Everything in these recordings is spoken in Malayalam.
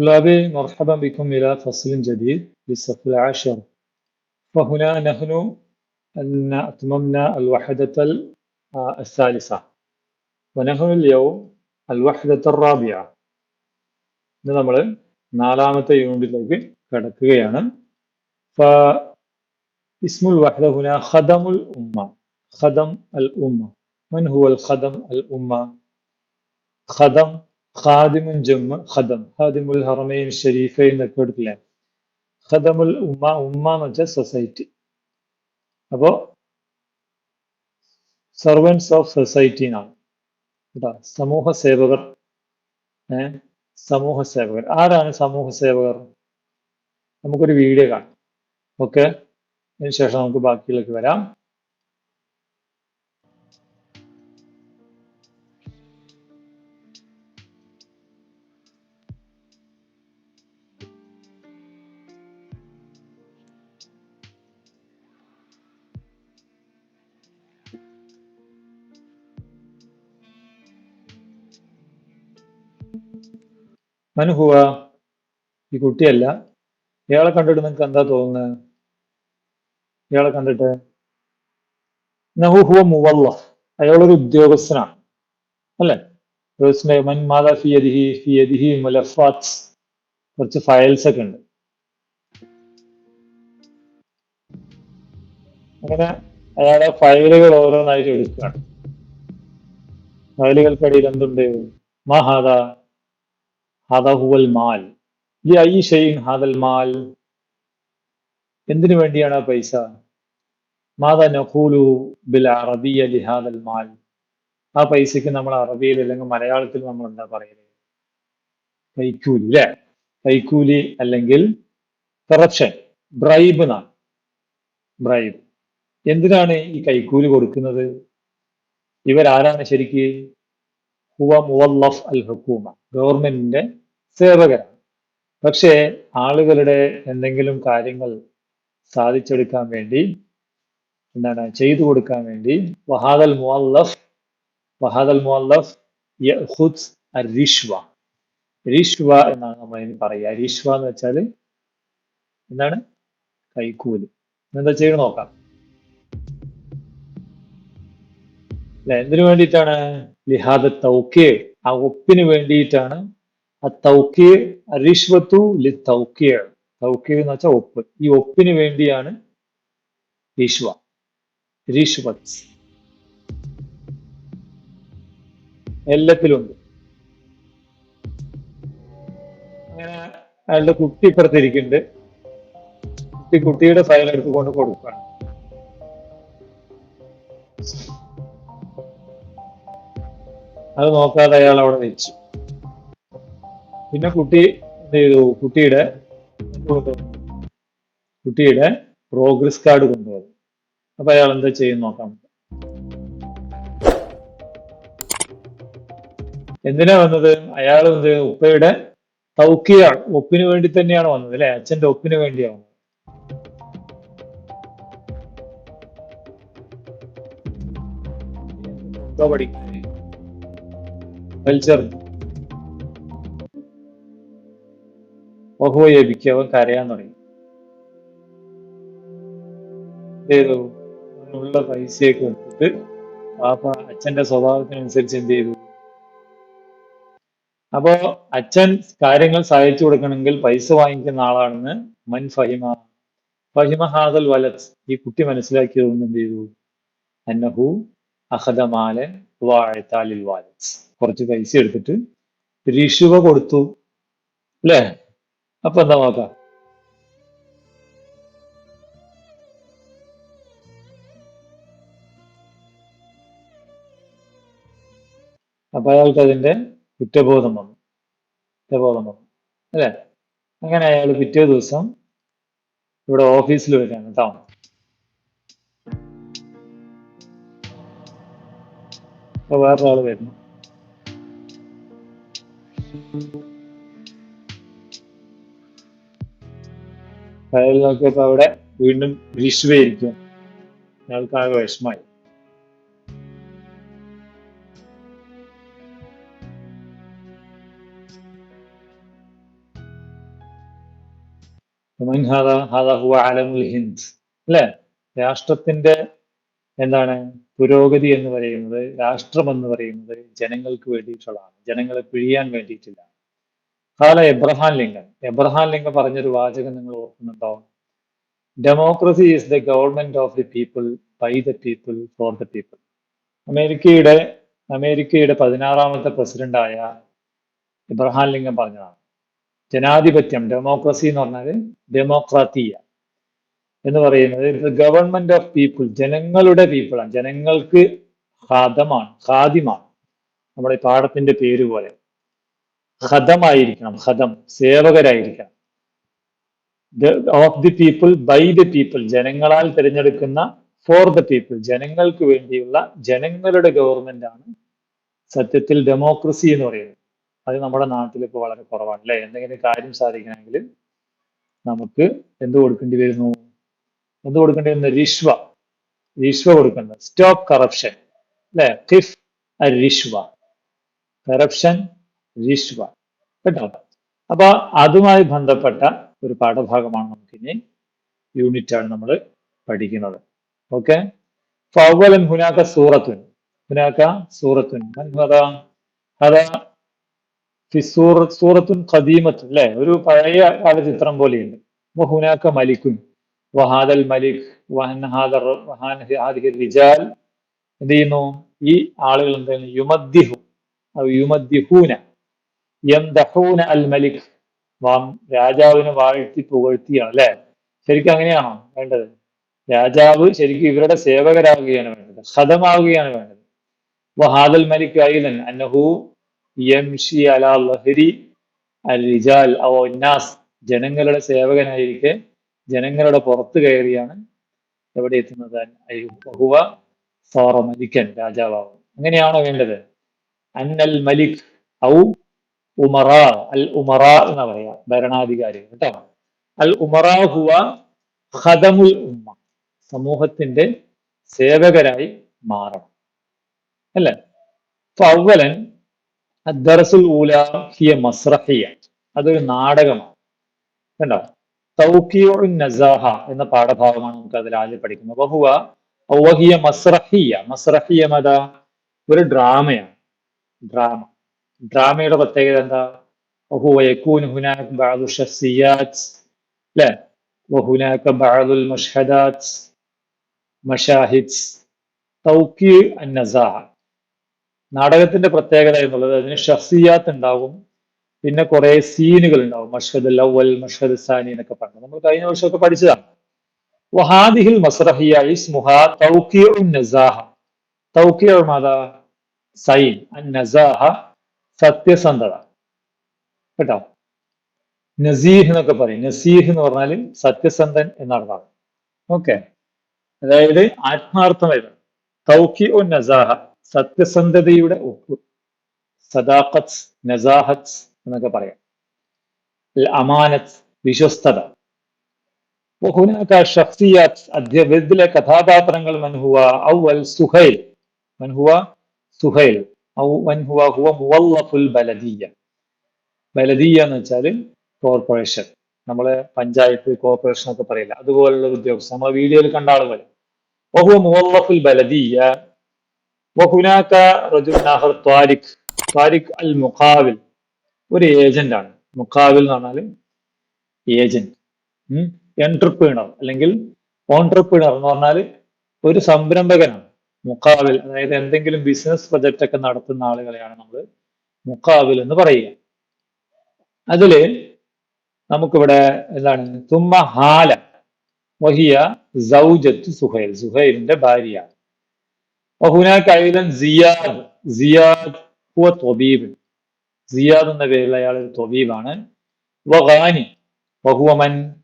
طلابي مرحبا بكم إلى فصل جديد للصف العاشر فهنا نحن أن أتممنا الوحدة ال- آه، الثالثة ونحن اليوم الوحدة الرابعة ഇത് നമ്മൾ നാലാമത്തെ യൂണിറ്റിലേക്ക് കടക്കുകയാണ് ف- اسم الوحدة هنا خدم الأمة خدم الأمة من هو الخدم الأمة خدم ഖാദിമുൻ ജമ്മ ഖദം. ഖാദിമുൽ ഹറമൈൻ ഷെരീഫൈ എന്നൊക്കെ എടുക്കില്ലേ ഖദമുൽ ഉമ്മ ഉമ്മ എന്ന് വെച്ചാൽ സൊസൈറ്റി അപ്പോ സർവൻസ് ഓഫ് സൊസൈറ്റി എന്നാണ്. കേട്ടോ? സമൂഹ സേവകർ. ഏ? സമൂഹ സേവകർ. ആരാണ് സമൂഹ സേവകർ? നമുക്കൊരു വീഡിയോ കാണാം. ഓക്കെ അതിനുശേഷം നമുക്ക് ബാക്കിയിലേക്ക് വരാം. മനുഹുവ ഈ കുട്ടിയല്ല. ഇയാളെ കണ്ടിട്ട് നിങ്ങൾക്ക് എന്താ തോന്നുന്നത് ഇയാളെ കണ്ടിട്ട്? നഹുഹുവ മുവല്ലഫ് അയാളൊരു ഉദ്യോഗസ്ഥനാണ്. അല്ലേ? മൻ ഫിയദിഹി ഫിയദിഹി കുറച്ച് ഫയൽസ് ഒക്കെ ഉണ്ട്. അങ്ങനെ അയാളെ ഫയലുകൾ ഓരോന്നായിട്ട് എടുക്കുകയാണ്. ഫയലുകൾക്കിടയിൽ എന്തുണ്ട്? മാ മാൽ ഹാദൽ മാൽ. എന്തിനു വേണ്ടിയാണ് ആ പൈസ? മാതാ നഖൂലു ബിൽ അറബിയ മാൽ. ആ പൈസക്ക് നമ്മൾ അറബിയിൽ അല്ലെങ്കിൽ മലയാളത്തിൽ നമ്മൾ എന്താ പറയുന്നത് കൈക്കൂലി അല്ലെ? കൈക്കൂലി അല്ലെങ്കിൽ കറപ്ഷൻ ബ്രൈബ് എന്നാണ്. ബ്രൈബ് എന്തിനാണ് ഈ കൈക്കൂലി കൊടുക്കുന്നത്? ഇവരാരാണ് ശരിക്ക്? ഹുവ മുവല്ലഫ് അൽ ഹുക്കൂമ. ഗവൺമെന്റിന്റെ സേവകരാണ്. പക്ഷേ ആളുകളുടെ എന്തെങ്കിലും കാര്യങ്ങൾ സാധിച്ചെടുക്കാൻ വേണ്ടി എന്താണ് ചെയ്തു കൊടുക്കാൻ വേണ്ടി വഹാദൽ മുഅല്ലഫ് വഹാദൽ മുഅല്ലഫ് യഖുദ് റിഷ്വ റിഷ്വ എന്നാണ് നമ്മൾ ഇനി പറയുക. റിഷ്വ എന്ന് വെച്ചാൽ എന്താണ്? കൈക്കൂലി. എന്താ ചെയ്യണം നോക്കാം. അല്ലെ? എന്തിനു വേണ്ടിയിട്ടാണ്? ലിഹാദ തൗക്കേ ആ ഒപ്പിന് വേണ്ടിയിട്ടാണ് റിഷ്വത്തു ലി തൗക്കിയ തൗക്കിയ എന്ന് വെച്ചാൽ ഒപ്പ്. ഈ ഒപ്പിന് വേണ്ടിയാണ് റിഷ്വ റിഷ്വത്ത് എല്ലാത്തിലുണ്ട്. അങ്ങനെ അയാളുടെ കുട്ടി ഇപ്പുറത്തിരിക്കുന്നുണ്ട്. കുട്ടി കുട്ടിയുടെ ഫയൽ എടുത്തുകൊണ്ട് കൊടുക്കുകയാണ്. അത് നോക്കാതെ അയാൾ അവിടെ വെച്ചു പിന്നെ കുട്ടി എന്ത് ചെയ്തു? കുട്ടിയുടെ? കുട്ടിയുടെ പ്രോഗ്രസ് കാർഡ് കൊണ്ടുവന്നു. അപ്പൊ അയാൾ എന്താ ചെയ്യും നോക്കാം. എന്തിനാ വന്നത്? അയാൾ ഉപ്പയുടെ തൗക്കിയാണ്. ഒപ്പിന് വേണ്ടി തന്നെയാണ് വന്നത് അല്ലെ? അച്ഛന്റെ ഒപ്പിന് വേണ്ടിയാണ് കൾച്ചർ. ബഹുവയപിക്ക് അവൻ കരയാൻ തുടങ്ങി. ചെയ്തു ഉള്ള പൈസയൊക്കെ എടുത്തിട്ട് പാപ്പ അച്ഛന്റെ സ്വഭാവത്തിനനുസരിച്ച് എന്ത് ചെയ്തു? അപ്പോ അച്ഛൻ കാര്യങ്ങൾ സഹായിച്ചു കൊടുക്കണമെങ്കിൽ പൈസ വാങ്ങിക്കുന്ന ആളാണെന്ന് മൻ ഫഹിമ ഫഹിമ ഹാദൽ വലത്. ഈ കുട്ടി മനസ്സിലാക്കിയതുകൊണ്ട് എന്ത് ചെയ്തു? അന്നഹു അഹദമാലൻ വാഴത്താലിൽ വാലത്. കുറച്ച് പൈസ എടുത്തിട്ട് രിഷുവ കൊടുത്തു. അല്ലേ? അപ്പൊ എന്താ നോക്കാം അപ്പൊ അയാൾക്ക് അതിന്റെ കുറ്റബോധം വന്നു. കുറ്റബോധം വന്നു. അല്ലേ? അങ്ങനെ അയാൾ പിറ്റേ ദിവസം ഇവിടെ ഓഫീസിൽ വരികയാണ് കേട്ടോ വേറൊരാൾ വരുന്നു. അയാൾ നോക്കിയപ്പോ അവിടെ വീണ്ടും വിശ്വയിരിക്കും അയാൾക്ക് ആകെ വിഷമായി അല്ലേ? രാഷ്ട്രത്തിന്റെ എന്താണ്? പുരോഗതി എന്ന് പറയുന്നത് രാഷ്ട്രം എന്ന് പറയുന്നത് ജനങ്ങൾക്ക് വേണ്ടിയിട്ടുള്ളതാണ്. ജനങ്ങളെ പിഴിയാൻ വേണ്ടിയിട്ടില്ല. കാല എബ്രഹാം ലിങ്കൻ. എബ്രഹാം ലിങ്കൻ പറഞ്ഞൊരു വാചകം നിങ്ങൾ ഓർക്കുന്നുണ്ടോ? Democracy is the government of the people by the people for the people അമേരിക്കയുടെ അമേരിക്കയുടെ പതിനാറാമത്തെ പ്രസിഡന്റായ ഇബ്രഹാം ലിങ്കൻ പറഞ്ഞതാണ്. ജനാധിപത്യം ഡെമോക്രസി എന്ന് പറഞ്ഞാൽ ഡെമോക്രാത്തിയ എന്ന് പറയുന്നത് ഗവൺമെന്റ് ഓഫ് പീപ്പിൾ ജനങ്ങളുടെ പീപ്പിളാണ് ജനങ്ങൾക്ക് ഹാദമാണ് ഖാദിമാണ്. നമ്മുടെ പാഠത്തിന്റെ പേര് പോലെ. ഖദമായിരിക്കണം ഖദം സേവകരായിരിക്കണം. Of the people by the people ജനങ്ങളാൽ തിരഞ്ഞെടുക്കുന്ന ഫോർ ദ പീപ്പിൾ ജനങ്ങൾക്ക് വേണ്ടിയുള്ള ജനങ്ങളുടെ ഗവൺമെന്റ് ആണ് സത്യത്തിൽ ഡെമോക്രസി എന്ന് പറയുന്നത്. അത് നമ്മുടെ നാട്ടിൽ ഇപ്പോൾ വളരെ കുറവാണ് അല്ലെ? എന്തെങ്കിലും കാര്യം സാധിക്കണമെങ്കിൽ നമുക്ക് എന്ത് കൊടുക്കേണ്ടി വരുന്നു? എന്ത് കൊടുക്കേണ്ടി വരുന്നു? റിഷ്വ. റിഷ്വ കൊടുക്കേണ്ടത്. സ്റ്റോപ്പ് കറപ്ഷൻ അല്ലെ? ഖിഫ് റിഷ്വ കറപ്ഷൻ റിഷ്വ കേട്ടോ? അപ്പൊ അതുമായി ബന്ധപ്പെട്ട ഒരു പാഠഭാഗമാണ് നമുക്കിനി യൂണിറ്റ് ആണ് നമ്മൾ പഠിക്കുന്നത്. ഓക്കെ ഫവലൻ ഹുനാക്ക സൂറത്തുൻ. ഹുനാക്ക സൂറത്തുൻ. സൂറത്തുൻ ഖദീമത്തുൻ അല്ലെ? ഒരു പഴയ കാല ചിത്രം പോലെയുണ്ട് ഹുനാക്ക മലിക്കുൻ. വഹാദൽ മലിക്. റിജാൽ. എന്ത് ചെയ്യുന്നു? ഈ ആളുകൾ എന്ത് ചെയ്യുന്നു? യുമദ്ദിഹു. യുമദ്ദിഹൂന. യംദഹൂന അൽ മലിക് വാം രാജാവിനെ വാഴ്ത്തി പുകഴ്ത്തിയാണ് അല്ലെ? ശരിക്കും അങ്ങനെയാണോ വേണ്ടത്? രാജാവ് ശരിക്കും ഇവരുടെ സേവകരാകുകയാണ് വേണ്ടത് ഹതമാവുകയാണ് വേണ്ടത്. വഹാദൽ മലിക് ഐലൻ അന്നഹു യംഷി അലാ ലഹരി അൽ റിജാൽ അവ ഉന്നാസ് ജനങ്ങളുടെ സേവകനായിരിക്കെ ജനങ്ങളുടെ പുറത്ത് കയറിയാണ് എവിടെ എത്തുന്നത്? ബഹുവ സോറ മലിക്കൻ രാജാവാകും. അങ്ങനെയാണോ വേണ്ടത്? അന്നൽ മലിക് ഔ ഉമറ അൽ ഉമറ എന്ന് പറയാ ഭരണാധികാരി കേട്ടോ. അൽ ഉമറ ഹുവ ഖദമുൽ ഉമ്മ സമൂഹത്തിന്റെ സേവകരായി മാറണം. അല്ലേ? അവലൻ അദ്ദറസുൽ ഊല ഹിയ മസ്രഹിയ അതൊരു നാടകമാണ്. കണ്ടോ? തൗക്കിയോ നസാഹ എന്ന പാഠഭാഗമാണ് നമുക്ക് അതിൽ ആദ്യം പഠിക്കുന്നത്. ബഹുവ ഔഹിയ മസ്രഹിയ മസ്രഹിയ മത? ഒരു ഡ്രാമയാണ്. ഡ്രാമ. ഡ്രാമയുടെ പ്രത്യേകത എന്താ? നാടകത്തിന്റെ പ്രത്യേകത എന്നുള്ളത് അതിന് ഷഫ്സിയാത്ത് ഉണ്ടാവും. പിന്നെ കുറെ സീനുകൾ ഉണ്ടാവും. മഷദ് ലവൽ മഷദ് സാനി എന്നൊക്കെ പറഞ്ഞു. നമ്മൾ കഴിഞ്ഞ വർഷമൊക്കെ പഠിച്ചതാണ്. വഹാദിഹിൽ മസ്രഹിയ സൈൻ. സത്യസന്ധത കേട്ടോ നസീഹ് എന്നൊക്കെ പറയും നസീഹ് എന്ന് പറഞ്ഞാൽ സത്യസന്ധൻ എന്നർത്ഥം ഓക്കെ അതായത് ആത്മാർത്ഥമായിരുന്നു തൗക്കി ഉൻ നസാഹ സത്യസന്ധതയുടെ ഒപ്പ് സദാഖത്ത് നസാഹത്ത് എന്നൊക്കെ പറയാം അമാനത്ത് വിശ്വസ്തത وهناك شخصيات ഇതിലെ കഥാപാത്രങ്ങൾ മൻഹുവ ഔവൽ സുഹൈൽ മൻഹുവ സുഹൈൽ ഔ മൻഹുവ ഹുവ മുവല്ലഫുൽ ബലദിയ. എന്ന് വെച്ചാൽ കോർപ്പറേഷൻ നമ്മളെ പഞ്ചായത്ത് കോർപ്പറേഷൻ ഒക്കെ പറയില്ല. അതുപോലുള്ള ഉദ്യോഗസ്ഥ നമ്മളെ വീഡിയോയിൽ കണ്ട ആളുകൾ. വഹുവ മുവല്ലഫുൽ ബലദിയ. വഹുനാക്ക റജുൽ ത്വാരിഖ്. ത്വാരിഖ് അൽ മുഖാവിൽ. ഒരു ഏജന്റ് ആണ്. മുഖാവിൽ എന്ന് പറഞ്ഞാൽ ഏജന്റ് എന്റർപ്രീണർ അല്ലെങ്കിൽ ഓൺട്രപ്രീണർ എന്ന് പറഞ്ഞാൽ ഒരു സംരംഭകനാണ്. മുക്കാവിൽ അതായത് എന്തെങ്കിലും ബിസിനസ് പ്രൊജക്റ്റ് ഒക്കെ നടത്തുന്ന ആളുകളെയാണ് നമ്മൾ മുക്കാവിൽ എന്ന് പറയുക. അതിൽ നമുക്കിവിടെ എന്താണ്? തുമ്മ ഹാല വഹിയ സൗജത്ത് സുഹൈൽ. സുഹൈലിന്റെ ഭാര്യയാണ് സിയാദ്. സിയാദ് തൊബീബ്. സിയാദ് എന്ന പേരിൽ അയാൾ ഒരു തൊബീബാണ്. വഹാനി വഹുവമൻ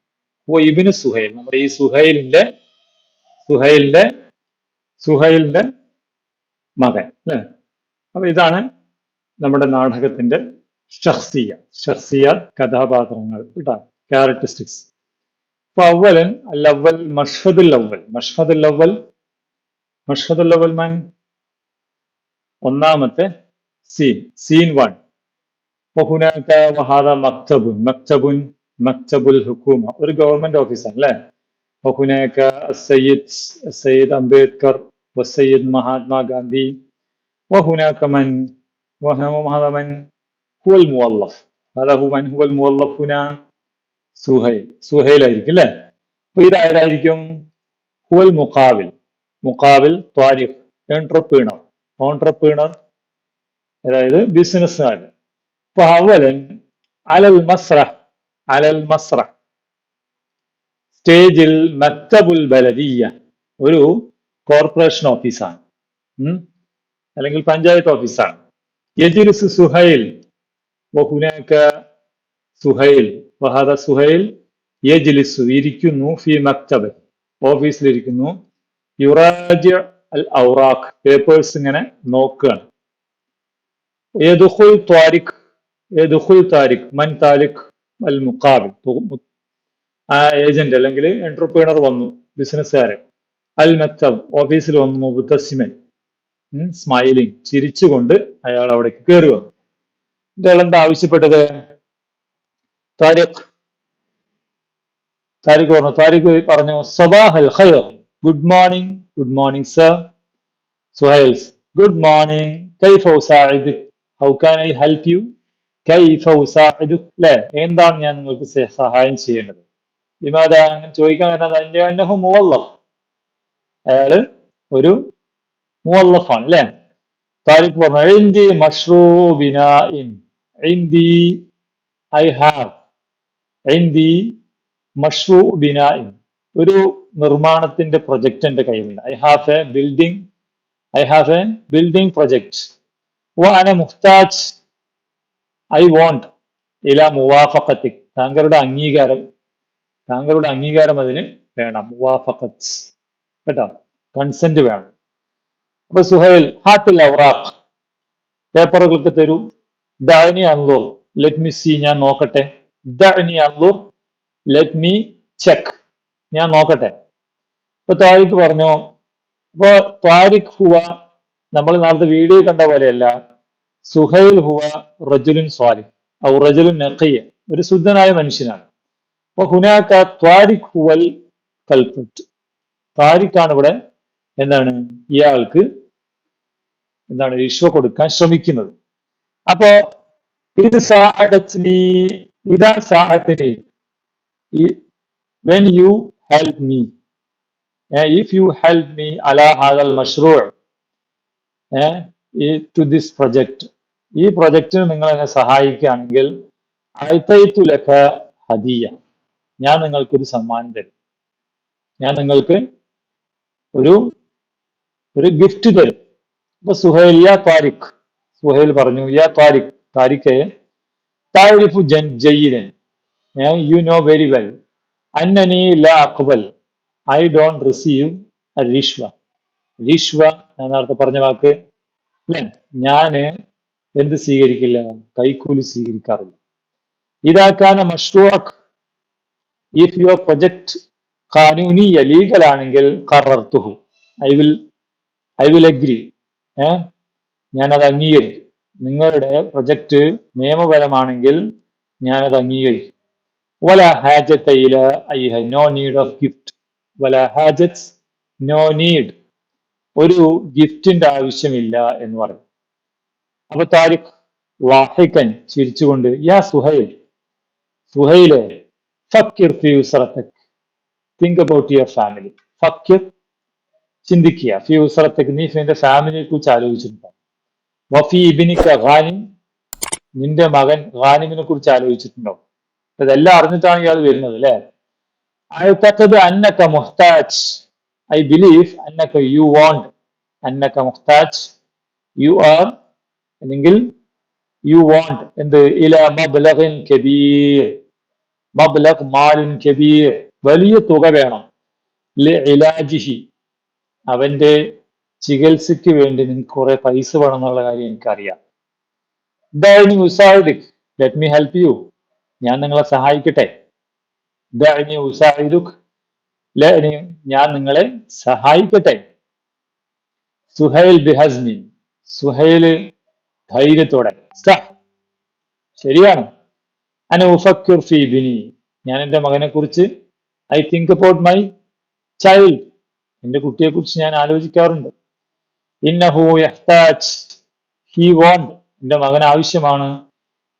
ഹുവ ഇബിന് സുഹൈൽ. നമ്മുടെ ഈ സുഹൈലിന്റെ സുഹൈലിന്റെ സുഹൈലിന്റെ മകൻ അല്ലേ? അപ്പൊ ഇതാണ് നമ്മുടെ നാടകത്തിന്റെ ഷഹ്സിയ ഷഹ്സിയ കഥാപാത്രങ്ങൾ കേട്ടോ? ക്യാരക്ടറിസ്റ്റിക്സ് അപ്പൊ അവലൻ അല്ലവൽ മഷ്ഫദുൽ അവൽ മഷ്ഫദുൽ അവൽ മഷ്ഫദുൽ അവൽ മാൻ? ഒന്നാമത്തെ സീൻ സീൻ വൺ. ഹുനാക്ക മക്തബുൻ മക്തബുൻ മക്തബുൽ ഹുക്കൂമ. ഒരു ഗവൺമെന്റ് ഓഫീസാണ് അല്ലേ? وهناك السيد السيد أمبيدكر والسيد مهاتما غاندي وهناك من وهذا من هو الموظف هذا هو من هو الموظف هنا സുഹൈൽ സുഹൈൽ ആയിരിക്കും അല്ലേ അപ്പൊ ഇതാരായിരിക്കും ഹുവൽ മുക്കാവിൽ മുക്കാവിൽ ത്വാരിഖ് എന്റർപ്രീണർ ഓൺട്രപ്രീണർ അതായത് ബിസിനസ്സുകാരൻ അപ്പൊ അവലൻ അലൽ മസ്ര അലൽ മസ്ര സ്റ്റേജിൽ മക്തബുൽ ബലദിയ ഒരു കോർപ്പറേഷൻ ഓഫീസാണ്? അല്ലെങ്കിൽ പഞ്ചായത്ത് ഓഫീസാണ്. യജിരിസ് സുഹൈൽ വഹുനാക്ക സുഹൈൽ വഹാദ സുഹൈൽ യജിലിസു ഇരിക്കുന്നു ഫി മക്തബ് ഓഫീസിലിരിക്കുന്നു. യുറാജ് അൽ ഔറാഖ് പേപ്പേഴ്സ് ഇങ്ങനെ നോക്കുകയാണ് ഏതുഹുൽ താരിഖ് ഏതുഹുൽ താരിഖ് മൻ താലിഖ് അൽ മുഖാബിൽ. ആ ഏജന്റ് അല്ലെങ്കിൽ എന്റർപ്രീണർ വന്നു ബിസിനസ്സുകാരൻ അൽ മക്തബ് ഓഫീസിൽ വന്നു മുബത്തസിമൻ സ്മൈലിംഗ് ചിരിച്ചുകൊണ്ട് അയാൾ അവിടേക്ക് കയറി വന്നു. ഇയാൾ എന്താ ആവശ്യപ്പെട്ടത്? താരിഖ്. താരിഖ് പറഞ്ഞു താരിഖ് പറഞ്ഞു സബാഹ് അൽ ഖൈർ. Good morning. Good morning sir. സുഹൈൽസ് good morning. കൈഫ how can I help you? കൈഫ ഉസാഇദ് അല്ലേ എന്താണ് ഞാൻ നിങ്ങൾക്ക് സഹായം ചെയ്യേണ്ടത്? ലിമാദ അങ്ങനെ ചോദിക്കാൻ വരുന്നത് മുവല്ലഫ്. അയാൾ ഒരു മുവല്ലഫാണ് അല്ലേ? താരിഖ് പറഞ്ഞു മഷ്റൂ ബിനാഇൻ ഐ ഹാവ് ഇന്തി മഷ്റൂ ബിനാഇൻ ഒരു നിർമ്മാണത്തിന്റെ പ്രൊജക്ട് എന്റെ കയ്യിലുണ്ട്. I have a building I have a building project വാന മുഹ്താജ് ഐ വോണ്ട് ഇല മുവാഫക്കത്തിക് താങ്കളുടെ അംഗീകാരം താങ്കളുടെ അംഗീകാരം അതിന് വേണം. മുവാഫക്കത്ത് കേട്ടോ? കൺസെന്റ് വേണം. അപ്പൊ സുഹൈൽ ഹാട്ടിൽ അവറാഖ് പേപ്പറുകൾക്ക് തരൂ. ദാനി അന്തോർ ലെറ്റ് മി സി ഞാൻ നോക്കട്ടെ. ദാനി അന്തോർ ലെറ്റ് മീ ചെക്ക് ഞാൻ നോക്കട്ടെ. ഇപ്പൊ താരിഖ് പറഞ്ഞു? അപ്പൊ താരിഖ് ഹുവ നമ്മൾ നേരത്തെ വീഡിയോ കണ്ട പോലെയല്ല. സുഹൈൽ ഹുവ റജുലിൻ സ്വാലിഹ്. ഔ റജുലിൻ നഖിയ. ഒരു ശുദ്ധനായ മനുഷ്യനാണ്. ഹുനാക്ക ത്വാരിഖ് ഹുവൽ കൽപ്പറ്റ് താരിഖാണ് ഇവിടെ എന്താണ്? ഇയാൾക്ക് എന്താണ്? റിഷ്വ കൊടുക്കാൻ ശ്രമിക്കുന്നത്. അപ്പോ ഇത് സാഹചര്യ ഇതാ സാഹചര്യ when you help me if you help me me ala മഷ്റൂർ ടു ദിസ് പ്രൊജക്ട് ഈ- പ്രൊജക്റ്റിന് നിങ്ങൾ എന്നെ സഹായിക്കുകയാണെങ്കിൽ അയത്തൈത്തു ലഖ ഹദിയ. ഞാൻ നിങ്ങൾക്കൊരു സമ്മാനം തരും. ഞാൻ നിങ്ങൾക്ക് ഒരു ഒരു ഗിഫ്റ്റ് തരും. അപ്പൊ സുഹൈൽ യാ താരിഖ്. സുഹൈൽ പറഞ്ഞു യാ താരിഖ് താരിഖെ താരിഫു ജൻ ജയ്യിരൻ യു നോ വെരി വെൽ അന്നനി ലാ അക്ബൽ ഐ ഡോണ്ട് റിസീവ് റിഷ്വ റിഷ്വ ഞാൻ നേരത്തെ പറഞ്ഞ വാക്ക്. അല്ലേ ഞാൻ എന്ത് സ്വീകരിക്കില്ല? കൈക്കൂലി സ്വീകരിക്കാറില്ല. ഇതാക്കാന മഷ്റൂഅക് ഇഫ് യുവർ പ്രൊജക്ട് കാനൂനി ലീഗൽ ആണെങ്കിൽ കറർത്തുഹു. I will I will agree ഏ? ഞാനത് അംഗീകരിക്കും. നിങ്ങളുടെ പ്രൊജക്ട് നിയമപരമാണെങ്കിൽ ഞാനത് അംഗീകരിക്കും. വല ഹാജത്ത് ഇല I have no need of gift വല ഹാജത്ത് നോ നീഡ് ഒരു ഗിഫ്റ്റിന്റെ ആവശ്യമില്ല എന്ന് പറയും. അപ്പൊ താരിഖ് വാഹിക്കൻ ചിരിച്ചുകൊണ്ട് യാ സുഹൈൽ സുഹൈലെ ഫക്കിർ ഫ്യൂസറത്തക് തിങ്ക് അബൌട്ട് യുവർ ഫാമിലി ഫക്കിർ ചിന്തിക്കുക. ഫ്യൂസറത്തക് നീ നിന്റെ ഫാമിലിയെ കുറിച്ച് ആലോചിച്ചിട്ടുണ്ടോ? വഫി ഇബിനിക്ക ഖാനിം നിന്റെ മകൻ ഖാനിമിനെ കുറിച്ച് ആലോചിച്ചിട്ടുണ്ടോ? ഇതെല്ലാം അറിഞ്ഞിട്ടാണ് ഇയാൾ വരുന്നത് അല്ലെ? അയത്തക്കത് അന്നക്ക മുഹ്താജ്. ഐ ബിലീവ് അന്നക്ക യു വാണ്ട് അന്നക്ക മുഹ്താജ് യു ആർ അല്ലെങ്കിൽ യു വാണ്ട് എന്ത്? ഇല മബ്ലഗിൻ കബീർ. മബ്ലഗ് മാലിൻ കബീർ. വലിയ തുക വേണം. ഇലാജിഹി. അവന്റെ ചികിത്സയ്ക്ക് വേണ്ടി നിങ്ങൾക്ക് കുറെ പൈസ വേണം എന്നുള്ള കാര്യം എനിക്കറിയാം. ദൈനി ഉസാഹിദിക് ലെറ്റ് മീ ഹെൽപ്പ് യു ഞാൻ നിങ്ങളെ സഹായിക്കട്ടെ. ദൈനി ഉസാഹിദുഖ് ലഅനി ഞാൻ നിങ്ങളെ സഹായിക്കട്ടെ. സുഹൈൽ ബിഹസ്നി. സുഹൈൽ ധൈര്യത്തോടെ. സ. ശരിയാണ്. അന ഉഫക്കിർ ഫി ബിനി. ഞാൻ എന്റെ മകനെ കുറിച്ച് I think about my child. എന്റെ കുട്ടിയെ കുറിച്ച് ഞാൻ ആലോചിക്കാറുണ്ട്. ഇന്നഹു യഹ്താജ്. He won't. എന്റെ മകൻ ആവശ്യമാണ്.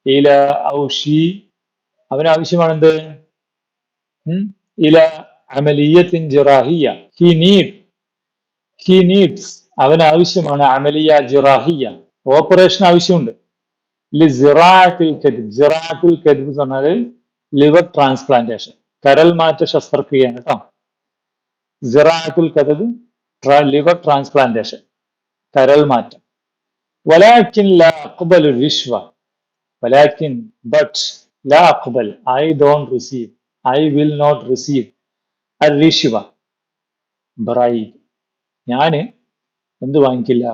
ഇല ഔ ഷീ. അവന് ആവശ്യമാണ് എന്ത്? ഇല അമലിയത്തിൻ ജിറാഹിയ. He need. He needs. അവന് ആവശ്യമാണ് അമലിയ ജിറാഹിയ. ഓപ്പറേഷൻ ആവശ്യമുണ്ട്. ലിസിറാത്തുൽ കദിബ് ജിറാത്തുൽ കദിബ് എന്ന് പറഞ്ഞാൽ ലിവർ ട്രാൻസ്പ്ലാന്റേഷൻ കരൽ മാറ്റ ശസ്ത്രക്രിയയാണ് കേട്ടോ. സിറാത്തുൽ കദിബ് ലിവർ ട്രാൻസ്പ്ലാന്റേഷൻ കരൽ മാറ്റം. വലാക്കിൻ ലാ അക്ബൽ റിഷ്വ വലാക്കിൻ ബട്ട് ലാ Akbal I don't receive I will not receive a റിഷ്വ bribe ഞാൻ എന്ത് വാങ്ങിക്കില്ല?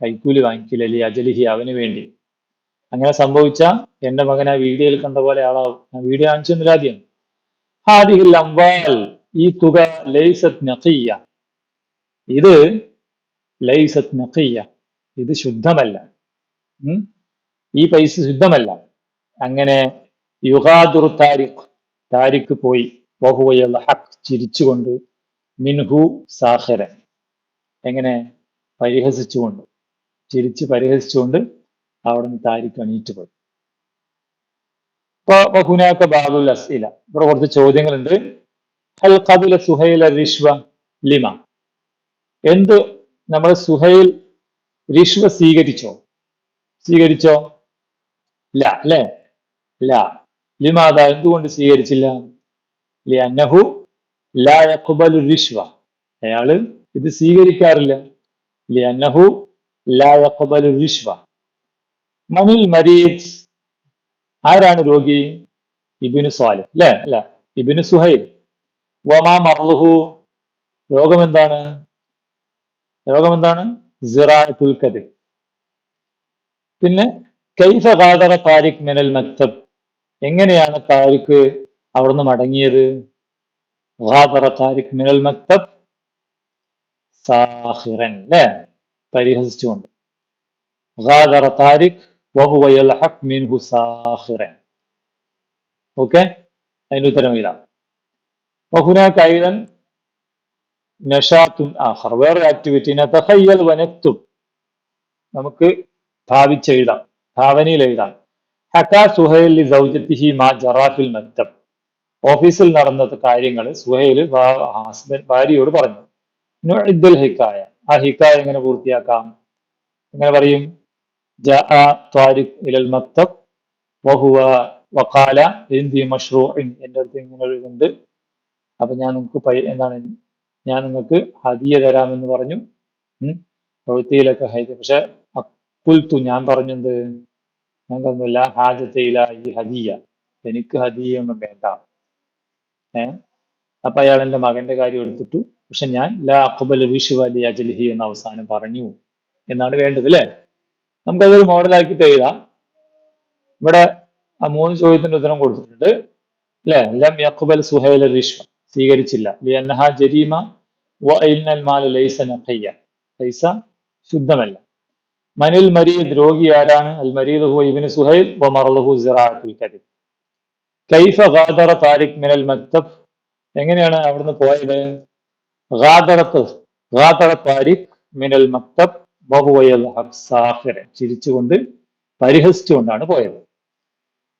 കൈക്കൂലി വാങ്ങിക്കില്ല. അലി അജലിഹി അവന് വേണ്ടി. അങ്ങനെ സംഭവിച്ച എന്റെ മകൻ ആ വീഡിയോയിൽ കണ്ട പോലെ ആളാവും വീഡിയോ കാണിച്ചൊന്നുമില്ല ആദ്യം. ഹാദിഹിൽ ഈ തുക ലൈസത് നഖിയ ഇത് ലൈസത് നഖിയ ഇത് ശുദ്ധമല്ല. ഈ പൈസ ശുദ്ധമല്ല. അങ്ങനെ യുഹാദുർ താരിഖ് താരിഖ് പോയി. വഹുവയുള്ള ഹക്ക് ചിരിച്ചുകൊണ്ട് മിൻഹു സാഹരൻ എങ്ങനെ? പരിഹസിച്ചുകൊണ്ട്. ചിരിച്ച് പരിഹസിച്ചുകൊണ്ട് അവിടെ നിന്ന് താരിക്ക് എണീറ്റ് പോയി. ഇപ്പൊ ഹുനാക്ക ബാബുൽ ഇവിടെ കുറച്ച് ചോദ്യങ്ങളുണ്ട്. ഹൽ ഖബുല സുഹൈൽ റിഷ്വ ലിമ? എന്ത് നമ്മൾ സുഹൈൽ റിഷ്വ സ്വീകരിച്ചോ? സ്വീകരിച്ചോ? ല അല്ലേ? ല. ലിമാത എന്തുകൊണ്ട് സ്വീകരിച്ചില്ല? ലി അന്നഹു ലാ റിഷ്വ അയാൾ ഇത് സ്വീകരിക്കാറില്ല. ലി അന്നഹു ലാ റിഷ്വ മനിൽ മരീദ് ആരാണ് രോഗി? ഇബിനു സ്വാലിം അല്ലേ? അല്ല ഇബിനു സുഹൈൽ. വമാ മർലുഹു രോഗം എന്താണ് രോഗം എന്താണ് സിറാത്തുൽ പിന്നെ കൈഫ ഗാദറ താരിഖ് മിനൽ മക്തബ്. എങ്ങനെയാണ് താരിഖ് അവിടുന്ന് മടങ്ങിയത്? ഖാദറ താരിഖ് മിനൽ മക്തബ് സാഹിറൻ. അല്ലേ? പരിഹസിച്ചുകൊണ്ട്. ഗാദറ താരിഖ് വഹുവ യൽഹഖ് മിൻഹു സാഖിറൻ. ഓക്കെ? അതിന്റെ ഉത്തരം ഇതാണ് വഹുനാക ഐദൻ നഷാത്തുൻ ആഖർ. വേറൊരു ആക്ടിവിറ്റി വനത്തും നമുക്ക് ഭാവിച്ചെഴുതാം ഭാവനയിൽ എഴുതാം. ഹക്ക സുഹൈൽ സൗജത്തിഹി മാ ജറാഫിൽ മക്തബ്. ഓഫീസിൽ നടന്ന കാര്യങ്ങൾ സുഹൈൽ ഹസ്ബൻഡ് ഭാര്യയോട് പറഞ്ഞു. ഹിക്കായ. ആ ഹിക്കായ എങ്ങനെ പൂർത്തിയാക്കാം? എങ്ങനെ പറയും? ജാഅ طارق ഇലൽ മക്തബ് വഹുവ വഖാല عندي مشروع എന്റെ അടുത്ത് ഇങ്ങനെ ഒരു ഇതുണ്ട് അപ്പൊ ഞാൻ നിങ്ങൾക്ക് എന്താണ് ഞാൻ നിങ്ങൾക്ക് ഹദിയ തരാമെന്ന് പറഞ്ഞു. പ്രവൃത്തിയിലൊക്കെ ഹൈദ പക്ഷെ അക്കുൽത്തു ഞാൻ പറഞ്ഞത് ഞാൻ തന്നില്ല ഹാജത്തയില ഈ ഹദിയ. എനിക്ക് ഹദിയ ഒന്നും വേണ്ട. ഏ? അപ്പൊ അയാൾ എന്റെ മകന്റെ കാര്യം എടുത്തിട്ടു. പക്ഷെ ഞാൻ ലാ അഖബൽ വിഷുവലി അജലിഹി എന്ന് അവസാനം പറഞ്ഞു. എന്നാണ് വേണ്ടത് അല്ലേ നമുക്കതൊരു മോഡലാക്കിയിട്ട് എഴുതാം. ഇവിടെ ആ മൂന്ന് ചോദ്യത്തിന്റെ ഉത്തരം കൊടുത്തിട്ടുണ്ട്. അല്ലെ? ലം യഖ്ബൽ സുഹൈൽ റിഷ്വ. സ്വീകരിച്ചില്ല. ലിയന്നഹ ജരീമ വ ഇന്നൽ മാല ലൈസ നഖിയ പൈസ ശുദ്ധമല്ല. മനിൽ മരീദ് രോഗി ആരാണ്? അൽ മരീദ് ഹുവ ഇബ്നു സുഹൈൽ വ മർലഹു സിറാഅത്തുൽ കദിബ് കൈഫ ഗാദറ താരിഖ് മിനൽ മക്തബ്. എങ്ങനെയാണ് അവിടുന്ന് പോയത്? ഗാദറത്ത് ഗാദറ താരിഖ് മിനൽ മക്തബ്. ചിരിച്ചുകൊണ്ട് പരിഹസിച്ചുകൊണ്ടാണ് പോയത്.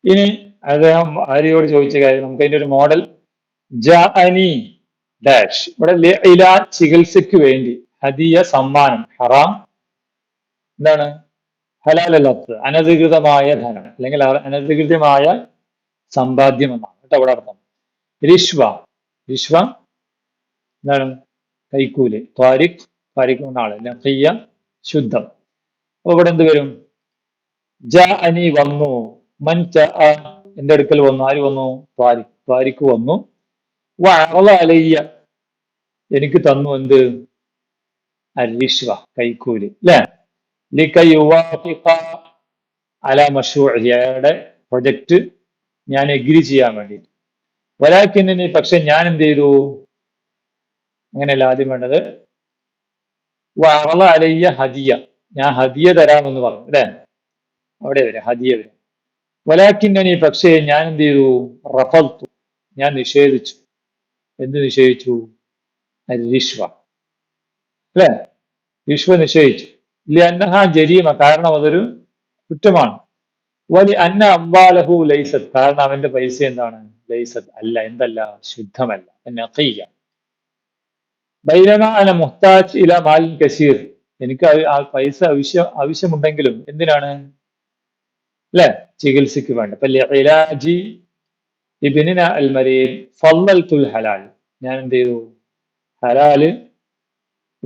ഇനി അദ്ദേഹം ആര്യയോട് ചോദിച്ച കാര്യം നമുക്ക് അതിന്റെ ഒരു മോഡൽ ഡാഷ് ഇവിടെ ചികിത്സയ്ക്ക് വേണ്ടി ഹദിയ സമ്മാനം. ഹറാം. എന്താണ്? ഹലാലല്ലാത്തത്. അനധികൃതമായ ധനം. അല്ലെങ്കിൽ അനധികൃതമായ സമ്പാദ്യം എന്നാണ് കേട്ടോ ഇവിടെ അർത്ഥം. രിഷ്വ റിഷ്വ. എന്താണ്? കൈക്കൂലി. ത്വാരിഖ്. ത്വാരിഖ് എന്ന ആൾ ശുദ്ധം. അപ്പൊ ഇവിടെ എന്ത് വരും? ജ അനി വന്നു. മൻ ച എന്റെ അടുക്കൽ വന്നു. ആര് വന്നു? പാരി പാരിക്ക് വന്നു. വഅറള അലയ്യ. എനിക്ക് തന്നു എന്ത്? അരിഷ്വ കൈക്കൂലി അല്ലെ അല അയാളുടെ പ്രൊജക്ട് ഞാൻ എഗ്രി ചെയ്യാൻ വേണ്ടി വലാക്കിന്നെ പക്ഷെ ഞാൻ എന്ത് ചെയ്തു? അങ്ങനെയല്ല ആദ്യം വേണ്ടത്. വഅറള അലയ്യ ഹദിയ. ഞാൻ ഹദിയ തരാമെന്ന് പറഞ്ഞു അല്ലേ? അവിടെ വരും ഹദിയ വരും. വലാക്കിന്നനി പക്ഷേ ഞാൻ എന്ത് ചെയ്തു? റഫൽത്തു ഞാൻ നിഷേധിച്ചു. എന്ത് നിഷേധിച്ചു? രിശ്വ അല്ലേ? രിശ്വ നിഷേധിച്ചു. ഇല്ല അന്നഹ ജരീമ. കാരണം അതൊരു കുറ്റമാണ്. വലി അന്ന അംബാലഹു ലൈസത്. കാരണം അവന്റെ പൈസ എന്താണ്? ലൈസത് അല്ല എന്തല്ല? ശുദ്ധമല്ല. നഖിയ ബൈനമ അന മുഹ്താജ് ഇല മാൽ കശീർ എനിക്ക് ആ- പൈസ ആവശ്യം ആവശ്യമുണ്ടെങ്കിലും എന്തിനാണ്? അല്ലെ? ചികിത്സയ്ക്ക് വേണ്ട. ഇലാജി അൽ ഹലാൽ. ഞാൻ എന്ത് ചെയ്തു? ഹലാൽ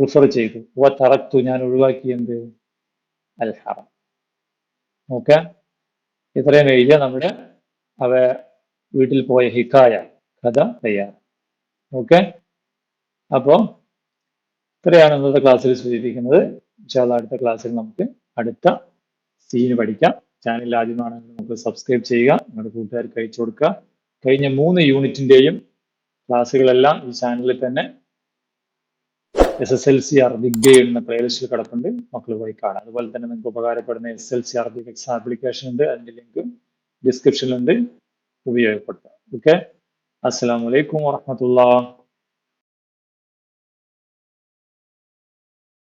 റിഫർ ചെയ്തു. വ തറക്തു ഞാൻ ഒഴിവാക്കി എന്ത്? അൽ ഹറം ഓക്കെ ഇത്രയും കഴിഞ്ഞ നമ്മുടെ അവ വീട്ടിൽ പോയ ഹിക്കായ കഥ തയ്യാർ. ഓക്കെ അപ്പോ ഇത്രയാണ് ഇന്നത്തെ ക്ലാസ്സിൽ സൂചിപ്പിക്കുന്നത്. ഇൻഷാല്ല അടുത്ത ക്ലാസ്സിൽ നമുക്ക് അടുത്ത സീന് പഠിക്കാം. ചാനൽ ആദ്യമാണെങ്കിൽ നമുക്ക് സബ്സ്ക്രൈബ് ചെയ്യുക നിങ്ങളുടെ കൂട്ടുകാർക്ക് അയച്ചു കൊടുക്കുക. കഴിഞ്ഞ മൂന്ന് യൂണിറ്റിന്റെയും ക്ലാസ്സുകളെല്ലാം ഈ ചാനലിൽ തന്നെ S S L C Arabic day എന്ന പ്ലേലിസ്റ്റിൽ കിടപ്പുണ്ട്. മക്കൾ പോയി കാണാം. അതുപോലെ തന്നെ നിങ്ങൾക്ക് ഉപകാരപ്പെടുന്ന S L C Arabic exam application ഉണ്ട്. അതിന്റെ ലിങ്ക് ഡിസ്ക്രിപ്ഷനിലുണ്ട് ഉപയോഗപ്പെടുത്താം. ഓക്കെ അസ്സാം വലൈക്കും വറഹമത്തുള്ള